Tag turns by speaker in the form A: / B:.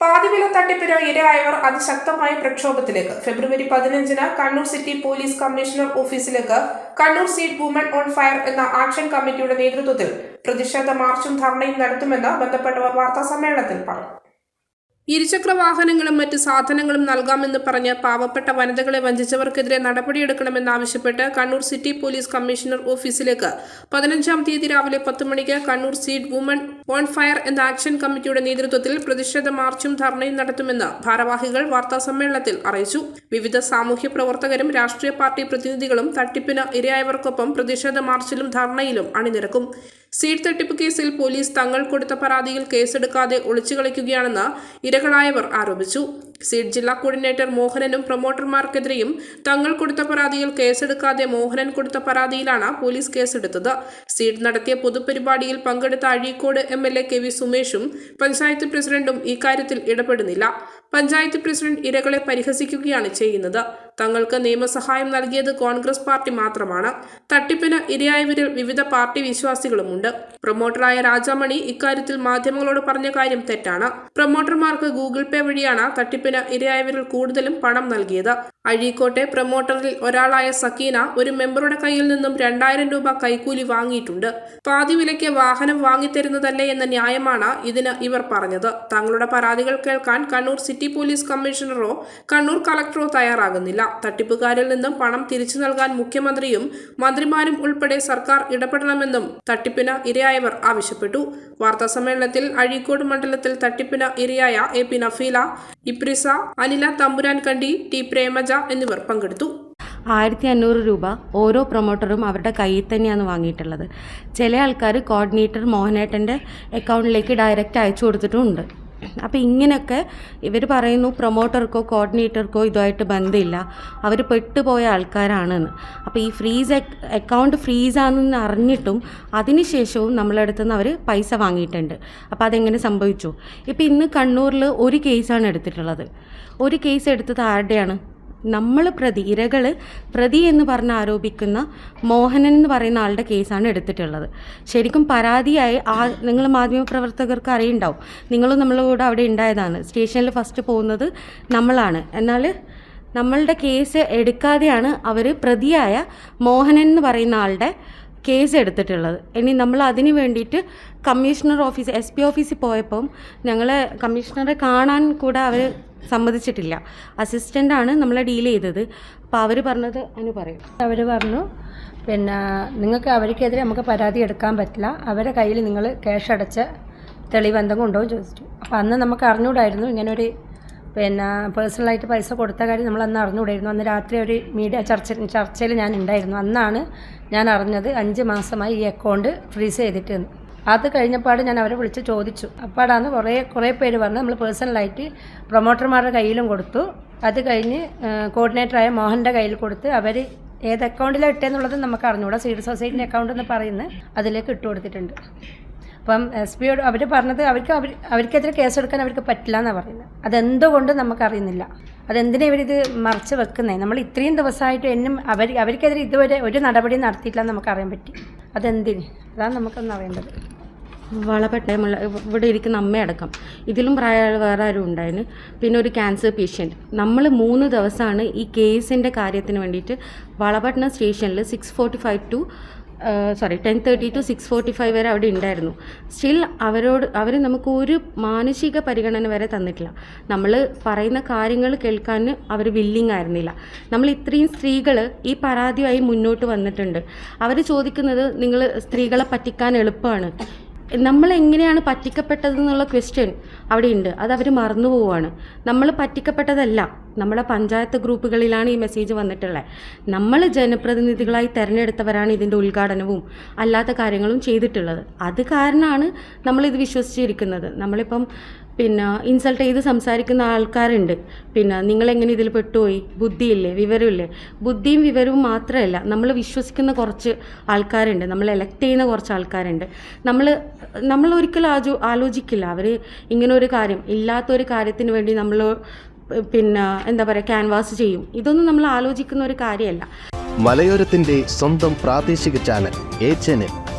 A: പാതിവില തട്ടിപ്പിന് ഇരയായവർ അതിശക്തമായ പ്രക്ഷോഭത്തിലേക്ക്. ഫെബ്രുവരി പതിനഞ്ചിന് കണ്ണൂർ സിറ്റി പോലീസ് കമ്മീഷണർ ഓഫീസിലേക്ക് Kannur seat woman on fire എന്ന ആക്ഷൻ കമ്മിറ്റിയുടെ നേതൃത്വത്തിൽ പ്രതിഷേധ മാർച്ചും ധർണയും നടത്തുമെന്ന് ബന്ധപ്പെട്ടവർ വാർത്താ സമ്മേളനത്തിൽ പറഞ്ഞു. ഇരുചക്ര വാഹനങ്ങളും മറ്റ് സാധനങ്ങളും നൽകാമെന്ന് പറഞ്ഞ് പാവപ്പെട്ട വനിതകളെ വഞ്ചിച്ചവർക്കെതിരെ നടപടിയെടുക്കണമെന്നാവശ്യപ്പെട്ട് കണ്ണൂർ സിറ്റി പോലീസ് കമ്മീഷണർ ഓഫീസിലേക്ക് പതിനഞ്ചാം തീയതി രാവിലെ പത്ത് മണിക്ക് Kannur seed woman on fire എന്ന ആക്ഷൻ കമ്മിറ്റിയുടെ നേതൃത്വത്തിൽ പ്രതിഷേധ മാർച്ചും ധർണയും നടത്തുമെന്ന് ഭാരവാഹികൾ വാർത്താസമ്മേളനത്തിൽ അറിയിച്ചു. വിവിധ സാമൂഹ്യ പ്രവർത്തകരും രാഷ്ട്രീയ പാർട്ടി പ്രതിനിധികളും തട്ടിപ്പിന് ഇരയായവർക്കൊപ്പം പ്രതിഷേധ മാർച്ചിലും ധർണയിലും അണിനിരക്കും. സീറ്റ് തട്ടിപ്പ് കേസിൽ പോലീസ് തങ്ങൾ കൊടുത്ത പരാതിയിൽ കേസെടുക്കാതെ ഒളിച്ചു കളിക്കുകയാണെന്ന് ഇരകളായവർ ആരോപിച്ചു. സീറ്റ് ജില്ലാ കോർഡിനേറ്റർ മോഹനനും പ്രൊമോട്ടർമാർക്കെതിരെയും തങ്ങൾ കൊടുത്ത പരാതിയിൽ കേസെടുക്കാതെ മോഹനൻ കൊടുത്ത പരാതിയിലാണ് പോലീസ് കേസെടുത്തത്. സീറ്റ് നടത്തിയ പൊതുപരിപാടിയിൽ പങ്കെടുത്ത Azhikode M L A K V സുമേഷും panchayat പ്രസിഡന്റും ഇക്കാര്യത്തിൽ ഇടപെടുന്നില്ല. പഞ്ചായത്ത് പ്രസിഡന്റ് ഇരകളെ പരിഹസിക്കുകയാണ് ചെയ്യുന്നത്. തങ്ങൾക്ക് നിയമസഹായം നൽകിയത് കോൺഗ്രസ് പാർട്ടി മാത്രമാണ്. തട്ടിപ്പിന് ഇരയായവരിൽ വിവിധ പാർട്ടി വിശ്വാസികളുമുണ്ട്. പ്രൊമോട്ടറായ രാജാമണി ഇക്കാര്യത്തിൽ മാധ്യമങ്ങളോട് പറഞ്ഞ കാര്യം തെറ്റാണ്. പ്രൊമോട്ടർമാർക്ക് ഗൂഗിൾ പേ വഴിയാണ് തട്ടിപ്പിന് ഇരയായവരിൽ കൂടുതലും പണം നൽകിയത്. അഴീക്കോട്ടെ പ്രൊമോട്ടറിൽ ഒരാളായ സക്കീന ഒരു മെമ്പറുടെ കയ്യിൽ നിന്നും രണ്ടായിരം രൂപ കൈക്കൂലി വാങ്ങിയിട്ടുണ്ട്. പാതി വിലയ്ക്ക് വാഹനം വാങ്ങിത്തരുന്നതല്ലേ എന്ന ന്യായമാണ് ഇതിന് ഇവർ പറഞ്ഞത്. തങ്ങളുടെ പരാതികൾ കേൾക്കാൻ കണ്ണൂർ സിറ്റി പോലീസ് കമ്മീഷണറോ കണ്ണൂർ കളക്ടറോ തയ്യാറാകുന്നില്ല. തട്ടിപ്പുകാരിൽ നിന്നും പണം തിരിച്ചു നൽകാൻ മുഖ്യമന്ത്രിയും മന്ത്രിമാരും ഉൾപ്പെടെ സർക്കാർ ഇടപെടണമെന്നും തട്ടിപ്പിന് ഇരയായവർ ആവശ്യപ്പെട്ടു. വാർത്താസമ്മേളനത്തിൽ അഴീക്കോട് മണ്ഡലത്തിൽ തട്ടിപ്പിന് ഇരയായ എ പി നഫീല ഇപ്രിസ അനില തമ്പുരാൻ കണ്ടി ടി പ്രേമജ എന്നിവർ പങ്കെടുത്തു.
B: ആയിരത്തി അഞ്ഞൂറ് രൂപ ഓരോ പ്രൊമോട്ടറും അവരുടെ കയ്യിൽ തന്നെയാണ് വാങ്ങിയിട്ടുള്ളത്. ചില ആൾക്കാർ കോർഡിനേറ്റർ മോഹനേട്ടന്റെ അക്കൗണ്ടിലേക്ക് ഡയറക്റ്റ് അയച്ചു കൊടുത്തിട്ടുമുണ്ട്. അപ്പോൾ ഇങ്ങനെയൊക്കെ ഇവർ പറയുന്നു പ്രൊമോട്ടർക്കോ കോർഡിനേറ്റർക്കോ ഇതുമായിട്ട് ബന്ധമില്ല. അവർ പെട്ടുപോയ ആൾക്കാരാണെന്ന്. അപ്പോൾ ഈ ഫ്രീസ് അക്കൗണ്ട് ഫ്രീസാണെന്ന് അറിഞ്ഞിട്ടും അതിനുശേഷവും നമ്മളെ അടുത്ത് നിന്ന് അവർ പൈസ വാങ്ങിയിട്ടുണ്ട്. അപ്പോൾ അതെങ്ങനെ സംഭവിച്ചു? ഇപ്പോൾ ഇന്ന് കണ്ണൂരിൽ ഒരു കേസാണ് എടുത്തിട്ടുള്ളത്. ഒരു കേസ് എടുത്തത് ആരുടെയാണ്? നമ്മൾ പ്രതി ഇരകൾ പ്രതി എന്ന് പറഞ്ഞ് ആരോപിക്കുന്ന മോഹനൻ എന്ന് പറയുന്ന ആളുടെ കേസാണ് എടുത്തിട്ടുള്ളത്. ശരിക്കും പരാതിയായി ആ നിങ്ങൾ മാധ്യമപ്രവർത്തകർക്ക് അറിയുണ്ടാവും. നിങ്ങളും നമ്മളെ കൂടെ അവിടെ ഉണ്ടായതാണ്. സ്റ്റേഷനിൽ ഫസ്റ്റ് പോകുന്നത് നമ്മളാണ്. എന്നാൽ നമ്മളുടെ കേസ് എടുക്കാതെയാണ് അവർ പ്രതിയായ മോഹനൻ എന്ന് പറയുന്ന ആളുടെ കേസ് എടുത്തിട്ടുള്ളത്. ഇനി നമ്മൾ അതിന് വേണ്ടിയിട്ട് കമ്മീഷണർ ഓഫീസ് എസ് പി ഓഫീസിൽ പോയപ്പം ഞങ്ങളെ കമ്മീഷണറെ കാണാൻ കൂടെ അവർ സമ്മതിച്ചിട്ടില്ല. അസിസ്റ്റന്റാണ് നമ്മളെ ഡീൽ ചെയ്തത്. അപ്പോൾ അവർ പറഞ്ഞത് അനു പറയും.
C: അവർ പറഞ്ഞു പിന്നെ നിങ്ങൾക്ക് അവർക്കെതിരെ നമുക്ക് പരാതി എടുക്കാൻ പറ്റില്ല. അവരെ കയ്യിൽ നിങ്ങൾ ക്യാഷ് അടച്ച തെളിവെന്തെങ്കിലും ഉണ്ടോ ചോദിച്ചു. അപ്പോൾ അന്ന് നമുക്ക് അറിഞ്ഞുകൂടായിരുന്നു ഇങ്ങനൊരു പിന്നെ പേഴ്സണലായിട്ട് പൈസ കൊടുത്ത കാര്യം നമ്മൾ അന്ന് അറിഞ്ഞുകൂടായിരുന്നു അന്ന് രാത്രി ഒരു മീഡിയ ചർച്ച ചർച്ചയിൽ ഞാൻ ഉണ്ടായിരുന്നു. അന്നാണ് ഞാൻ അറിഞ്ഞത് അഞ്ച് മാസമായി ഈ അക്കൗണ്ട് ഫ്രീസ് ചെയ്തിട്ട്. അത് കഴിഞ്ഞപ്പാട് ഞാൻ അവരെ വിളിച്ച് ചോദിച്ചു. അപ്പാടാന്ന് കുറേ കുറേ പേര് പറഞ്ഞ്. നമ്മൾ പേഴ്സണലായിട്ട് പ്രൊമോട്ടർമാരുടെ കയ്യിലും കൊടുത്തു. അത് കഴിഞ്ഞ് കോർഡിനേറ്ററായ മോഹന്റെ കയ്യിൽ കൊടുത്ത് അവർ ഏത് അക്കൗണ്ടിലാണ് ഇട്ടേന്നുള്ളത് നമുക്ക് അറിഞ്ഞുകൂടാ സീഡ് സൊസൈറ്റിന്റെ അക്കൗണ്ട് എന്ന് പറയുന്നത് അതിലേക്ക് ഇട്ട് കൊടുത്തിട്ടുണ്ട്. അപ്പം എസ് പിയോട് അവർ പറഞ്ഞത് അവർക്ക് അവർ അവർക്കെതിരെ കേസെടുക്കാൻ അവർക്ക് പറ്റില്ല എന്നാണ് പറയുന്നത് അതെന്തുകൊണ്ട് നമുക്കറിയുന്നില്ല. അതെന്തിനാ ഇവരിത് മറച്ച് വെക്കുന്നത് നമ്മൾ ഇത്രയും ദിവസമായിട്ട് എന്നും അവർ അവർക്കെതിരെ ഇതുവരെ ഒരു നടപടി നടത്തിയിട്ടില്ല നമുക്കറിയാൻ പറ്റി. അതെന്തിന്? അതാണ് നമുക്കൊന്ന് അറിയേണ്ടത്.
B: വളപ്പെട്ട മുള്ള- ഇവിടെ ഇരിക്കുന്ന അമ്മയടക്കം. ഇതിലും പ്രായമുള്ള വേറെ ആരും ഉണ്ടായിരുന്നു പിന്നെ ഒരു ക്യാൻസർ പേഷ്യന്റ് നമ്മൾ മൂന്ന് ദിവസമാണ് ഈ കേസിന്റെ കാര്യത്തിന് വേണ്ടിയിട്ട് വളപട്ടണം സ്റ്റേഷനിൽ six forty five to sorry ten thirty two six forty five വരെ അവിടെ ഉണ്ടായിരുന്നു. സ്റ്റിൽ അവരോട് അവർ നമുക്ക് ഒരു മാനസിക പരിഗണന വരെ തന്നിട്ടില്ല. നമ്മൾ പറയുന്ന കാര്യങ്ങൾ കേൾക്കാൻ അവർ വില്ലിങ് ആയിരുന്നില്ല. നമ്മൾ ഇത്രയും സ്ത്രീകൾ ഈ പരാതിയായി മുന്നോട്ട് വന്നിട്ടുണ്ട്. അവർ ചോദിക്കുന്നത് നിങ്ങൾ സ്ത്രീകളെ പറ്റിക്കാൻ എളുപ്പമാണ്. നമ്മൾ എങ്ങനെയാണ് പറ്റിക്കപ്പെട്ടതെന്നുള്ള ക്വസ്റ്റ്യൻ അവിടെ ഉണ്ട് അത് അവർ മറന്നു പോവുകയാണ്. നമ്മൾ പറ്റിക്കപ്പെട്ടതല്ല. നമ്മുടെ പഞ്ചായത്ത് ഗ്രൂപ്പുകളിലാണ് ഈ മെസ്സേജ് വന്നിട്ടുള്ളത്. നമ്മൾ ജനപ്രതിനിധികളായി തിരഞ്ഞെടുത്തവരാണ് ഇതിന്റെ ഉദ്ഘാടനവും അല്ലാത്ത കാര്യങ്ങളും ചെയ്തിട്ടുള്ളത്. അത് കാരണമാണ് നമ്മളിത് വിശ്വസിച്ചിരിക്കുന്നത്. നമ്മളിപ്പം പിന്നെ ഇൻസൾട്ട് ചെയ്ത് സംസാരിക്കുന്ന ആൾക്കാരുണ്ട്. പിന്നെ നിങ്ങളെങ്ങനെ ഇതിൽ പെട്ടുപോയി? ബുദ്ധിയില്ലേ? വിവരമില്ലേ? ബുദ്ധിയും വിവരവും മാത്രമല്ല നമ്മൾ വിശ്വസിക്കുന്ന കുറച്ച് ആൾക്കാരുണ്ട്. നമ്മൾ എലക്ട് ചെയ്യുന്ന കുറച്ച് ആൾക്കാരുണ്ട്. നമ്മൾ നമ്മൾ ഒരിക്കലും ആജോ ആലോചിക്കില്ല. അവർ ഇങ്ങനെ ഒരു കാര്യം ഇല്ലാത്തൊരു കാര്യത്തിന് വേണ്ടി നമ്മൾ പിന്നെ എന്താ പറയുക ക്യാൻവാസ് ചെയ്യും. ഇതൊന്നും നമ്മൾ ആലോചിക്കുന്ന ഒരു കാര്യമല്ല.
D: മലയോരത്തിന്റെ സ്വന്തം പ്രാദേശിക ചാനൽ എ ചാനൽ